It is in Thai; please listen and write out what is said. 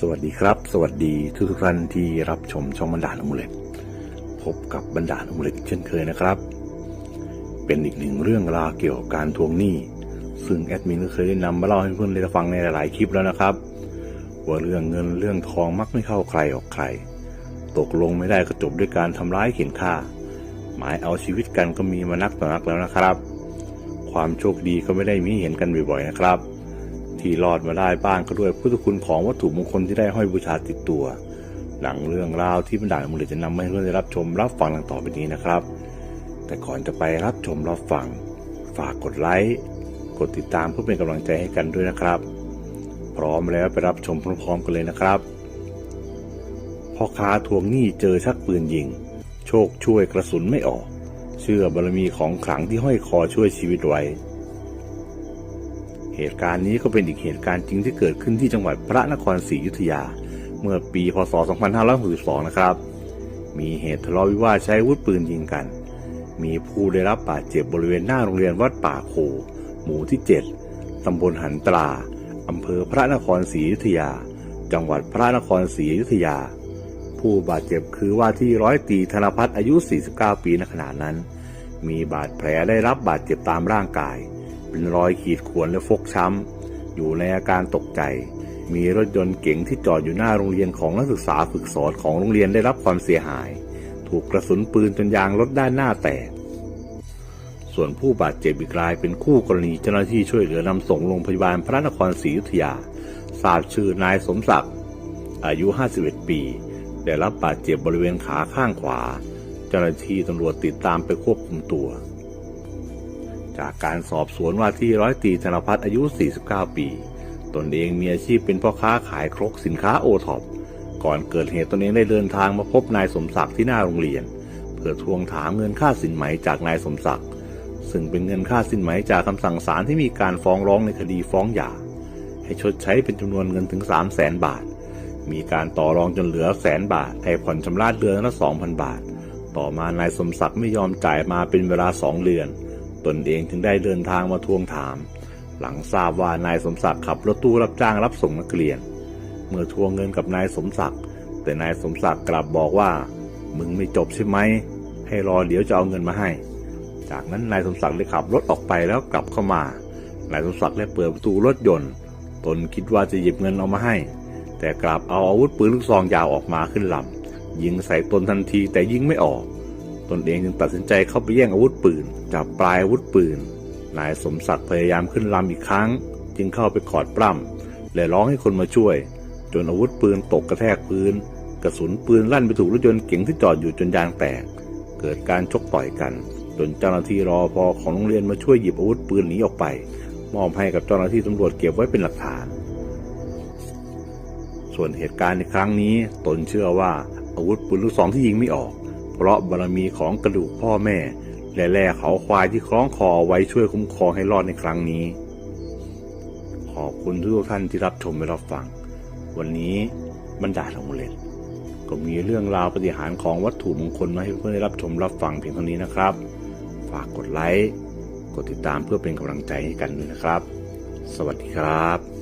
สวัสดีครับ สวัสดีทุกทุกท่านที่รับชมช่องบรรดาลอมเลตพบกับบรรดาลอมเลตเช่นเคยนะครับ เป็นอีกหนึ่งเรื่องราวเกี่ยวกับการทวงหนี้ ซึ่งแอดมินก็เคยได้นำมาเล่าให้เพื่อนได้ฟังในหลายๆคลิปแล้วนะครับ ว่าเรื่องเงินเรื่องทองมักไม่เข้าใครออกใคร ตกลงไม่ได้ก็จบด้วยการทำร้ายเข็นฆ่า หมายเอาชีวิตกันก็มีมานักต่อนักแล้วนะครับ ความโชคดีก็ไม่ได้มีเห็นกันบ่อยๆนะครับ ที่รอดมาได้บ้างก็ด้วยพุทธคุณของวัตถุมงคลที่ได้ห้อยบูชาติดตัว หลังเรื่องราวที่บรรดาลมุลจะนำมาให้เพื่อนได้รับชมรับฟังดังต่อไปนี้นะครับ แต่ก่อนจะไปรับชมรับฟังฝากกดไลค์กดติดตามเพื่อเป็นกำลังใจให้กันด้วยนะครับ พร้อมแล้วไปรับชมพร้อมๆกันเลยนะครับพ่อค้าทวงหนี้เจอชักปืนยิง โชคช่วยกระสุนไม่ออก เชื่อบารมีของขลังที่ห้อยคอช่วยชีวิตไว้ เหตุการณ์นี้ก็เป็นอีกเหตุการณ์จริงที่เกิดขึ้นที่จังหวัดพระนครศรีอยุธยา เมื่อปี พศ 2562 นะครับ มีเหตุทะเลาะวิวาทใช้อาวุธปืนยิงกัน มีผู้ได้รับบาดเจ็บบริเวณหน้าโรงเรียนวัดป่าโค หมู่ที่ 7 ตำบลหันตรา อำเภอพระนครศรีอยุธยา จังหวัดพระนครศรีอยุธยา ผู้บาดเจ็บคือว่าที่ร้อยตีธนพัฒน์อายุ 49 ปีในขณะนั้น มีบาดแผลได้รับบาดเจ็บตามร่างกาย เป็นรอยขีดข่วนและฟกช้ำ อยู่ในอาการตกใจ มีรถยนต์เก๋งที่จอดอยู่หน้าโรงเรียนของนักศึกษาฝึกสอนของโรงเรียนได้รับความเสียหาย ถูกกระสุนปืนจนยางรถด้านหน้าแตก ส่วนผู้บาดเจ็บอีกรายเป็นคู่กรณีเจ้าหน้าที่ช่วยเหลือนำส่งโรงพยาบาลพระนครศรีอยุธยา ทราบชื่อนายสมศักดิ์อายุ 51 ปี ได้รับบาดเจ็บบริเวณขาข้างขวา เจ้าหน้าที่ตำรวจติดตามไปควบคุมตัว จากการสอบสวนว่าที่ร้อยตีธนพัฒน์อายุ 49 ปี ตนเองมีอาชีพเป็นพ่อค้าขายครกสินค้าโอท็อป ก่อนเกิดเหตุตนเองได้เดินทางมาพบนายสมศักดิ์ที่หน้าโรงเรียน เพื่อทวงถามเงินค่าสินไหมจากนายสมศักดิ์ซึ่งเป็นเงินค่าสินไหมจากคำสั่งศาลที่มีการฟ้องร้องในคดีฟ้องหย่า ให้ชดใช้เป็นจำนวนเงินถึง 3 0 0แสนบาท มีการต่อรองจนเหลือแสนบาทให้ผ่อนชำระเดือนละ2,000 บาท ต่อมานายสมศักดิ์ไม่ยอมจ่ายมาเป็นเวลาสองเดือน ตนเองจึงได้เดินทางมาทวงถาม หลังทราบว่านายสมศักดิ์ขับรถตู้รับจ้างรับส่งนักเรียน เมื่อทวงเงินกับนายสมศักดิ์แต่นายสมศักดิ์กลับบอกว่า มึงไม่จบใช่ไหมให้รอเดี๋ยวจะเอาเงินมาให้ จากนั้นนายสมศักดิ์ได้ขับรถออกไปแล้วกลับเข้ามา นายสมศักดิ์ได้เปิดประตูรถยนต์ ตนคิดว่าจะหยิบเงินเอามาให้ แต่กลับเอาอาวุธปืนลูกซองยาวออกมาขึ้นลำยิงใส่ตนทันทีแต่ยิงไม่ออก ตนเองจึงตัดสินใจเข้าไปแย่งอาวุธปืนจับปลายอาวุธปืน นายสมศักดิ์พยายามขึ้นลำอีกครั้ง จึงเข้าไปขอดปล้ำและร้องให้คนมาช่วย จนอาวุธปืนตกกระแทกพื้น กระสุนปืนลั่นไปถูกรถยนต์เก๋งที่จอดอยู่จนยางแตก เกิดการชกต่อยกัน จนเจ้าหน้าที่รอพอของโรงเรียนมาช่วยหยิบอาวุธปืนหนีออกไป มอบให้กับเจ้าหน้าที่ตำรวจเก็บไว้เป็นหลักฐาน ส่วนเหตุการณ์ในครั้งนี้ตนเชื่อว่าอาวุธปืนลูกซองที่ยิงไม่ออก เพราะบารมีของกระดูกพ่อแม่ และแร่เขาควายที่คล้องคอไว้ช่วยคุ้มครองให้รอดในครั้งนี้ ขอบคุณทุกท่านที่รับชมและรับฟัง วันนี้บรรดาลงเล็ดก็มีเรื่องราวปฏิหารของวัตถุมงคลมาให้เพื่อนได้รับชมรับฟังเพียงเท่านี้นะครับ ฝากกดไลค์ กดติดตามเพื่อเป็นกำลังใจให้กันด้วยนะครับ สวัสดีครับ